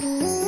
ค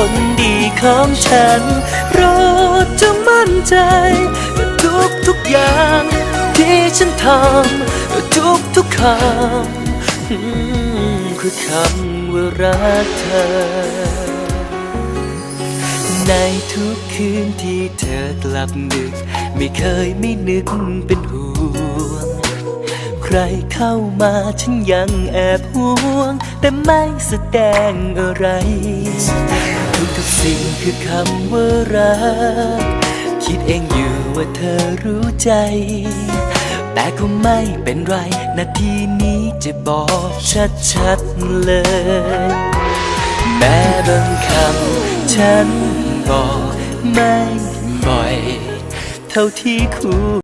คนดีของฉันโปรดจะมั่นใจ ทุกทุกอย่าง ที่ฉันทำทุกทุกคำคือคำว่ารักเธอ ในทุกคืนที่เธอกลับดึก ไม่เคยไม่นึกเป็นห่วง ใครเข้ามาฉันยังแอบห่วง แต่ไม่แสดงอะไร สิ่งคือคำว่ารัก คิดเองอยู่ว่าเธอรู้ใจ แต่ก็ไม่เป็นไร นาทีนี้จะบอกชัดๆเลย แม้บางคำฉันบอกไม่บ่อย เท่าที่ควร